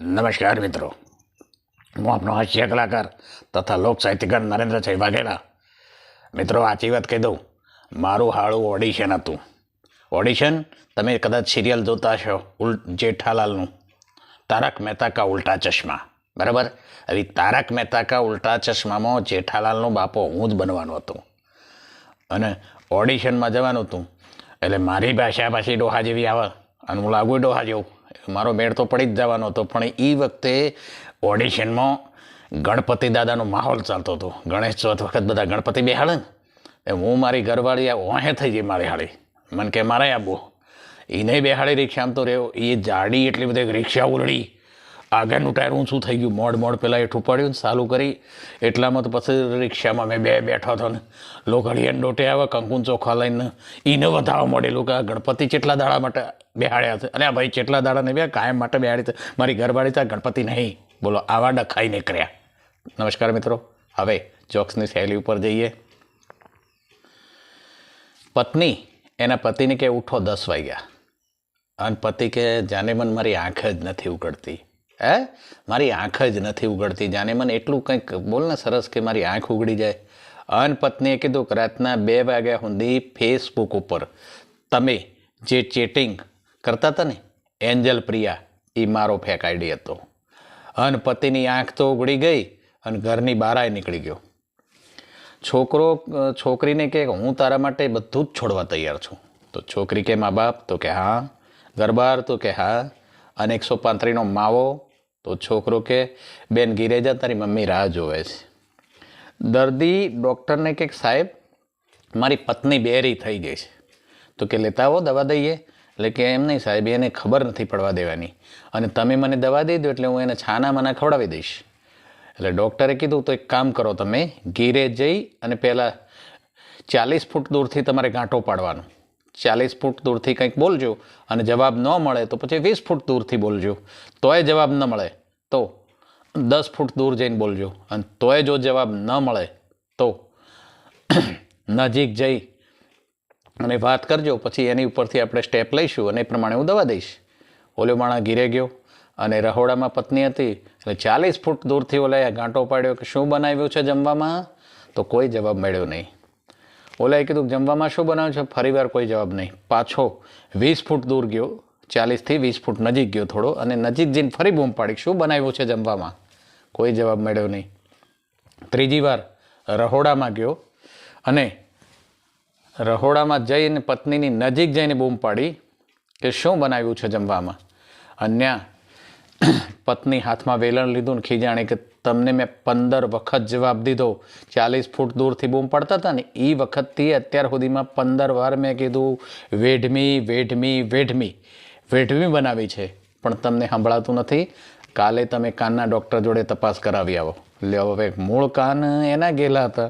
નમસ્કાર મિત્રો. હું આપનો હાસ્ય કલાકાર તથા લોક સાહિત્યકાર નરેન્દ્ર જય વાઘેલા. મિત્રો આચી વાત કહી દઉં. મારું હાળું ઓડિશન હતું. ઓડિશન તમે કદાચ સિરિયલ જોતા હશો, ઉલ, જેઠાલાલનું. તારક મહેતા કા ઉલ્ટા ચશ્મા. બરાબર? હવે તારક મહેતા કા ઉલ્ટા ચશ્મામાં જેઠાલાલનો બાપો હું જ બનવાનો હતો. અને ઓડિશનમાં જવાનું હતું. એટલે મારી ભાષા પાછી ડોહા જેવી આવે. અને હું લાગુ ડોહા જેવું. મારો મેળ તો પડી જ જવાનો હતો, પણ એ વખતે ઓડિશનમાં ગણપતિ દાદાનો માહોલ ચાલતો હતો. ગણેશ ચોથ વખત બધા ગણપતિ બેહાડે ને એ હું મારી ઘરવાળી ઓહે થઈ ગઈ મારી હાળી મને કે, મારે આબુ એને બેહાડી, રિક્ષામાં તો રહ્યો. એ જાડી એટલી બધી રિક્ષા ઉરડી. આગળનું ટાયર ઊંચું થઈ ગયું. મોડ મોડ પહેલાં એઠું પડ્યું ને ચાલુ કરી. એટલામાં તો પછી રિક્ષામાં મેં બે બેઠો હતો ને. લોખડીયાને ડોટે આવે, કંકુન ચોખા લઈને. એને વધારવા મળેલું કે આ ગણપતિ કેટલા દાડા માટે બેહાડ્યા છે? અને આ ભાઈ કેટલા દાડા ને બે કાયમ માટે બેહાડી મારી ઘરવાળી ત્યાં ગણપતિ નહીં. બોલો, આવા ડખાઈ નીકળ્યા. નમસ્કાર મિત્રો. હવે જોક્સની શૈલી ઉપર જઈએ. પત્ની એના પતિને કે ઉઠો દસ વાગ્યા. અને પતિ કે, જાને મન મારી આંખ જ નથી ઉગડતી. હે? મારી આંખ જ નથી ઉગડતી જાને. મને એટલું કંઈક બોલ ને સરસ કે મારી આંખ ઉગડી જાય. અન પત્નીએ કીધું કે રાતના બે વાગ્યા સુધી ફેસબુક ઉપર. તમે જે ચેટિંગ કરતા હતા ને, એન્જલ પ્રિયા એ મારો ફેક આઈડી હતો. અન પતિની આંખ તો ઉગડી ગઈ અને ઘરની બહારાય નીકળી ગયો. છોકરો છોકરીને કે હું તારા માટે બધું જ છોડવા તૈયાર છું. તો છોકરી કે મા બાપ તો કે હા. ગરબાર તો કે હા. અને એકસો પાંત્રીનો માવો તો છોકરો કે, બેન ઘીરે જા તારી મમ્મી રાહ જોવે છે. દર્દી ડૉક્ટરને કે, સાહેબ, મારી પત્ની બેરી થઈ ગઈ છે. તો કે, લેતા આવો, દવા દઈએ. એટલે કે, એમ નહીં, સાહેબ, એને ખબર નથી પડવા દેવાની. અને તમે મને દવા દઈ દો, એટલે હું એને છાના મને ખવડાવી દઈશ. એટલે ડૉક્ટરે કીધું, તો એક કામ કરો તમે ઘીરે જઈ અને પહેલાં ચાલીસ ફૂટ દૂરથી તમારે ગાંઠો પાડવાનો. ચાલીસ ફૂટ દૂરથી કંઈક બોલજો અને જવાબ ન મળે તો પછી વીસ ફૂટ દૂરથી બોલજો. તોય જવાબ ન મળે તો દસ ફૂટ દૂર જઈને બોલજો અને તોય જો જવાબ ન મળે તો નજીક જઈ અને વાત કરજો. પછી એની ઉપરથી આપણે સ્ટેપ લઈશું અને એ પ્રમાણે હું દવા દઈશ. ઓલો માણા ઘીરે ગયો અને રહોડામાં પત્ની હતી એટલે ચાલીસ ફૂટ દૂરથી ઓલાએ ગાંટો પાડ્યો કે શું બનાવ્યું છે જમવામાં? તો કોઈ જવાબ મળ્યો નહીં. ઓલાએ કીધું જમવામાં શું બનાવ્યું છે? ફરીવાર કોઈ જવાબ નહીં. પાછો વીસ ફૂટ દૂર ગયો, ચાલીસથી વીસ ફૂટ નજીક ગયો થોડો, અને નજીક જઈને ફરી બૂમ પાડી. શું બનાવ્યું છે જમવામાં? કોઈ જવાબ મળ્યો નહીં. ત્રીજી વાર રહોડામાં ગયો, અને રહોડામાં જઈને પત્નીની નજીક જઈને બૂમ પાડી કે શું બનાવ્યું છે જમવામાં? અન્ય પત્ની હાથમાં વેલણ લીધું ને ખીજાણી કે તમને મેં પંદર વખત જવાબ દીધો. ચાલીસ ફૂટ દૂરથી બૂમ પડતા હતા ને એ વખતથી અત્યાર સુધીમાં પંદર વાર મેં કીધું, વેઢમી વેઢમી વેઢમી વેઢમી બનાવી છે. પણ તમને સંભળાતું નથી. કાલે તમે કાનના ડૉક્ટર જોડે તપાસ કરાવી આવો. લ્યો, હવે મૂળ કાન એના ગયેલા હતા.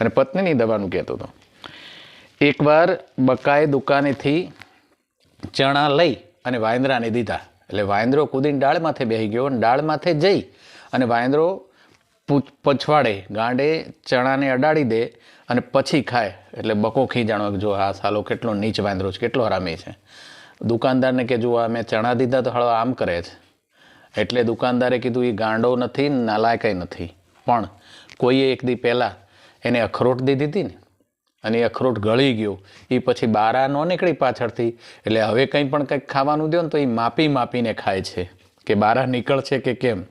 અને પત્નીની દવાનું કહેતો હતો. એકવાર બકાએ દુકાનેથી ચણા લઈ અને વાંદરાને દીધા. એટલે વાંદરો કૂદીને ડાળમાથે બેસી ગયો અને ડાળમાથે જઈ અને વાંદરો પૂછ- પછવાડે, ગાંડે ચણાને અડાડી દે અને પછી ખાય. એટલે બકો ખીજાણો જો આ સાલો કેટલો નીચ વાંદરો છે, કેટલો હરામી છે. દુકાનદારને કે જો આ મેં ચણા દીધા તો હળવા આમ કરે છે. એટલે દુકાનદારે કીધું એ ગાંડો નથી નાલાયકાઈ નથી. પણ કોઈએ એક દી પહેલાં એને અખરોટ દીધી હતી ને અને અખરોટ ગળી ગયો. એ પછી બારા ન નીકળી પાછળથી. એટલે હવે કંઈ પણ કંઈક ખાવાનું દો ને તો એ માપી માપીને ખાય છે. કે બારા નીકળશે કે કેમ?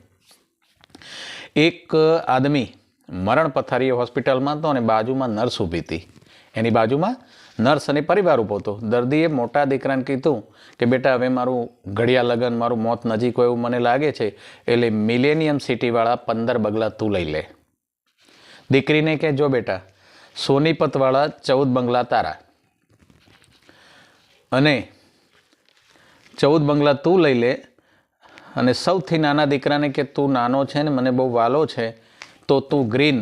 એક આદમી મરણ પથારીએ હોસ્પિટલમાં હતો અને બાજુમાં નર્સ ઊભી હતી. એની બાજુમાં નર્સ અને પરિવાર ઊભો હતો. દર્દીએ મોટા દીકરાને કીધું કે, બેટા, હવે મારું ઘડિયા લગન, મારું મોત નજીક હોય એવું મને લાગે છે. એટલે મિલેનિયમ સિટીવાળા પંદર બગલા તું લઈ લે. દીકરીને કે, જો બેટા સોનીપતવાળા ચૌદ બંગલા તારા. અને ચૌદ બંગલા તું લઈ લે અને સૌથી નાના દીકરાને કે તું નાનો છે ને મને બહુ વાલો છે, તો તું ગ્રીન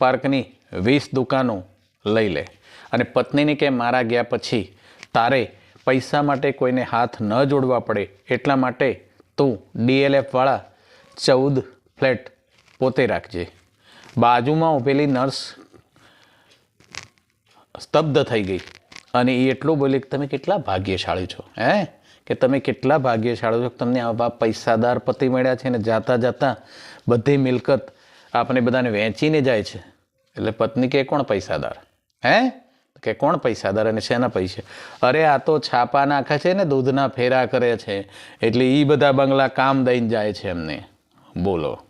પાર્કની વીસ દુકાનો લઈ લે. અને પત્નીને કે મારા ગયા પછી તારે પૈસા માટે કોઈને હાથ ન જોડવા પડે, એટલા માટે તું ડીએલએફવાળા ચૌદ ફ્લેટ પોતે રાખજે. બાજુમાં ઊભેલી નર્સ સ્તબ્ધ થઈ ગઈ. અને એ એટલું બોલી કે તમે કેટલા ભાગ્યશાળી છો, હે? કે તમે કેટલા ભાગ્યશાળી છો તમને આવા પૈસાદાર પતિ મળ્યા છે ને જાતા જાતા બધી મિલકત આપણે બધાને વેચીને જાય છે. એટલે પત્ની કે કોણ પૈસાદાર, હે? કે કોણ પૈસાદાર અને શેના પૈસે? અરે આ તો છાપા નાખે છે ને, દૂધના ફેરા કરે છે. એટલે એ બધા બંગલા કામ દઈને જાય છે એમને. બોલો.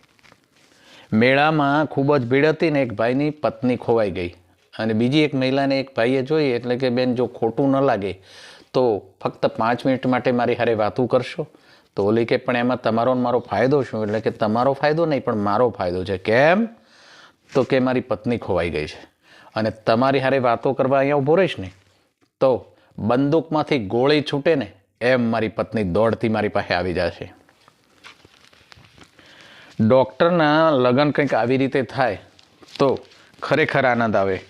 મેળામાં ખૂબ જ ભીડ હતી ને એક ભાઈની પત્ની ખોવાઈ ગઈ. અને બીજી એક મહિલાને એક ભાઈએ જોઈ, એટલે કે બેન જો ખોટું ન લાગે, તો ફક્ત પાંચ મિનિટ માટે મારી હારે વાતું કરશો? તો ઓલી કે, પણ એમાં તમારો મારો ફાયદો શું? એટલે કે, તમારો ફાયદો નહીં, પણ મારો ફાયદો છે. કેમ? તો કે મારી પત્ની ખોવાઈ ગઈ છે. અને તમારી હારે વાતો કરવા અહીંયા ઊભો રહીશ ને, તો બંદૂકમાંથી ગોળી છૂટે ને, એમ મારી પત્ની દોડતી મારી પાસે આવી જશે. ડૉક્ટરના લગ્ન કંઈક આવી રીતે થાય, તો ખરેખર આનંદ આવે.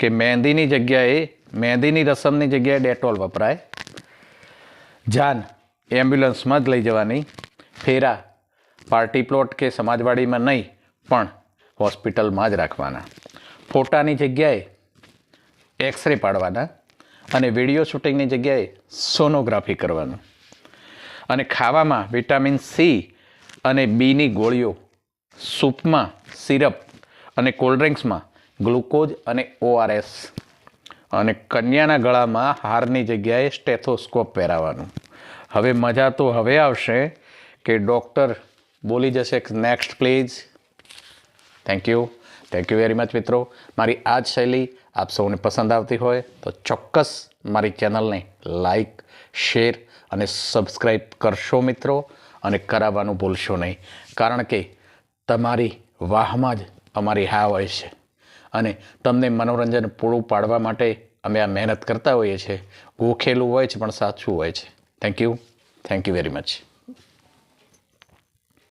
કે મહેંદીની જગ્યાએ મહેંદીની રસમની જગ્યાએ ડેટોલ વપરાય. જાન એમ્બ્યુલન્સમાં જ લઈ જવાની. ફેરા પાર્ટી પ્લોટ કે સમાજવાડીમાં નહીં, પણ હોસ્પિટલમાં જ રાખવાના. ફોટાની જગ્યાએ એક્સરે પાડવાના અને વીડિયો શૂટિંગની જગ્યાએ સોનોગ્રાફી કરવાનું. અને ખાવામાં વિટામિન સી અને બીની ગોળીઓ, સૂપમાં સિરપ અને કોલ્ડ ડ્રિંક્સમાં ગ્લુકોઝ અને ઓઆરએસ. અને કન્યાના ગળામાં હારની જગ્યાએ સ્ટેથોસ્કોપ પહેરાવાનું. હવે મજા તો હવે આવશે કે ડૉક્ટર બોલી જશે next please. Thank you thank you very much મિત્રો. મારી આ જ શૈલી આપ સૌને પસંદ આવતી હોય તો ચોક્કસ મારી ચેનલને લાઈક, શેર અને સબસ્ક્રાઈબ કરશો, મિત્રો, અને કરાવવાનું ભૂલશો નહીં. કારણ કે તમારી વાહમાં જ અમારી હા હોય છે. અને તમને મનોરંજન પૂરું પાડવા માટે અમે આ મહેનત કરતા હોઈએ છીએ. ગોખેલું હોય છે, પણ સાચું હોય છે. Thank you thank you very much